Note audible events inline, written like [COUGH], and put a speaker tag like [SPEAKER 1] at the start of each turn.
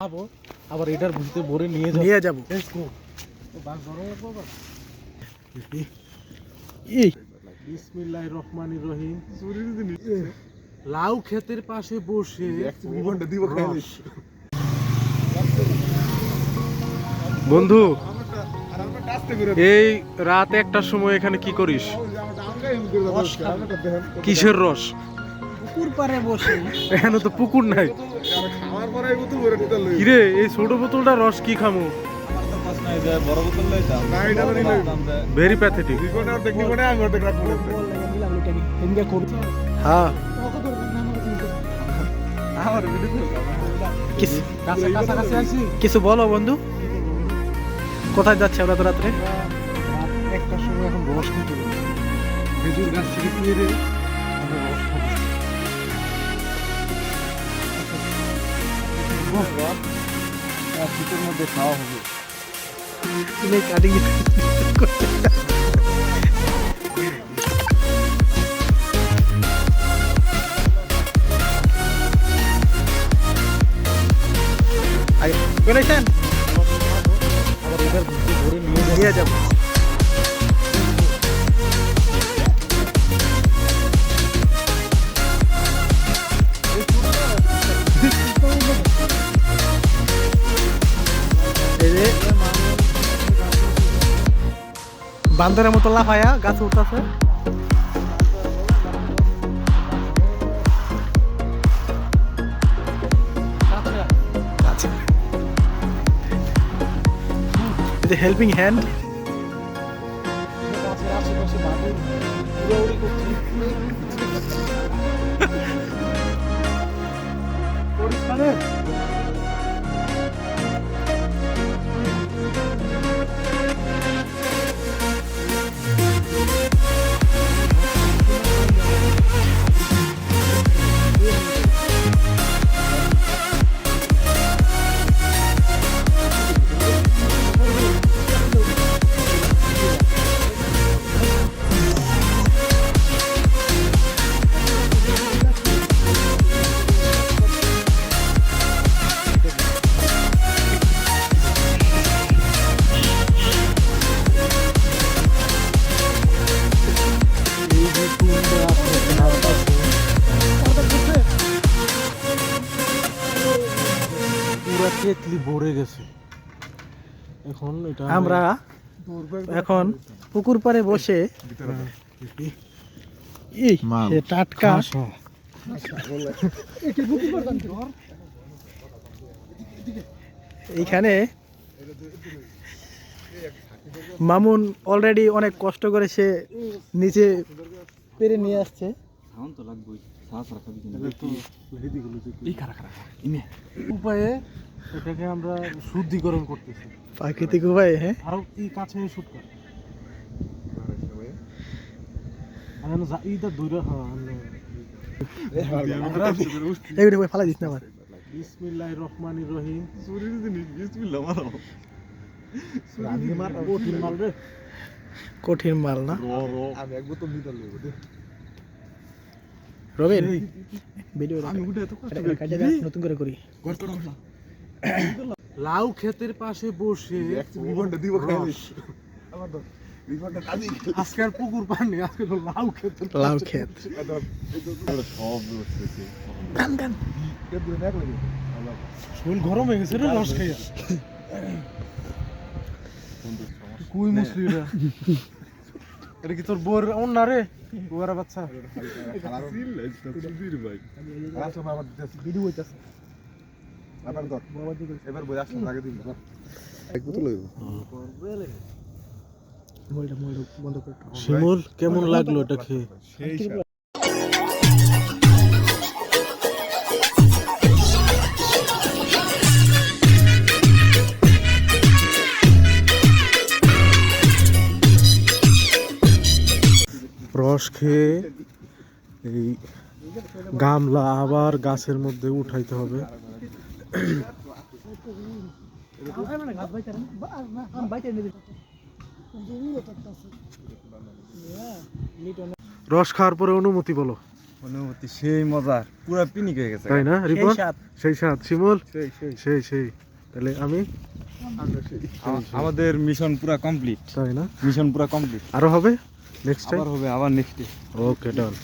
[SPEAKER 1] খাব আবার এটার ভিতরে ভরে নিয়ে যাব।
[SPEAKER 2] নিয়ে যাব।
[SPEAKER 1] রহিম। লাউ ক্ষেতের পাশে বসে বন্ধু এই রাত একটার সময় এখানে কি করিস? কিসের রস?
[SPEAKER 2] পুকুর পাড়ে বসে।
[SPEAKER 1] এখানে তো পুকুর নাই। কিরে এই ছোট বোতলটা রস কি খামু? ভেরি প্যাথেটিক হ্যাঁ।
[SPEAKER 2] কিছু বলো বন্ধু। কোথায় যাচ্ছে আমরা তো রাত্রে?
[SPEAKER 1] একটার সময় এখন রস খেতে খেজুর গাছ থেকে শীতের মধ্যে খাওয়া হবে
[SPEAKER 2] তুমি কাটিং পেরেছেন
[SPEAKER 1] আবার এটার ভিতরে ভরে নিয়ে যাব
[SPEAKER 2] বান্দরের মতো লাফায়া গাছ উঠতেছে। হেল্পিং হ্যান্ড
[SPEAKER 1] গাছের পুরা ভরে গেছে। এখন এটা
[SPEAKER 2] আমরা এখন পুকুর পাড়ে বসে টাটকা। এইখানে মামুন অলরেডি অনেক কষ্ট করে সে নিচে পেরে নিয়ে আসছে।
[SPEAKER 1] উপায়ে এটাকে আমরা শুদ্ধিকরণ করতেছি।
[SPEAKER 2] প্রাকৃতিক উপায়ে হ্যাঁ?
[SPEAKER 1] আরও এই কাছে শুট কর আর আমি যা- এইটা দূরে হ্যাঁ
[SPEAKER 2] এইগুলো ওই ফালা দিস না আবার।
[SPEAKER 1] বিসমিল্লাহির রহমানির রহিম। কঠিন মাল রে।
[SPEAKER 2] কঠিন মাল না? রবিন ভিডিও নতুন করে করি।
[SPEAKER 1] লাউ ক্ষেতের পাশে বসে রস। আজকে আর পুকুর পানি আজকে হলো লাউ ক্ষেতের
[SPEAKER 2] লাউ ক্ষেত।
[SPEAKER 1] শরীর গরম হয়ে গেছে রে রস খাইয়া। কুই মুসলিরা [LAUGHS] এটা কি তোর বোর অন্য রে বুয়ারা বাচ্চা। শিমুল কেমন লাগল এটা খেয়ে রস খেয়ে এই গামলা আবার গাছের মধ্যে উঠাইতে হবে। রস খাওয়ার পরে অনুমতি বলো।
[SPEAKER 3] অনুমতি সেই মজার। পুরো পিনিক হয়ে গেছে।
[SPEAKER 1] তাই না রিপন? সেই সাত শিমুল?
[SPEAKER 3] সেই সেই।
[SPEAKER 1] সেই সেই। তাহলে আমি?
[SPEAKER 3] আমাদের মিশন পুরো কমপ্লিট।
[SPEAKER 1] তাই না?
[SPEAKER 3] মিশন পুরো কমপ্লিট।
[SPEAKER 1] আরও হবে? নেক্সট টাইম
[SPEAKER 3] আবার হবে আবার নেক্সট
[SPEAKER 1] ওকে ডান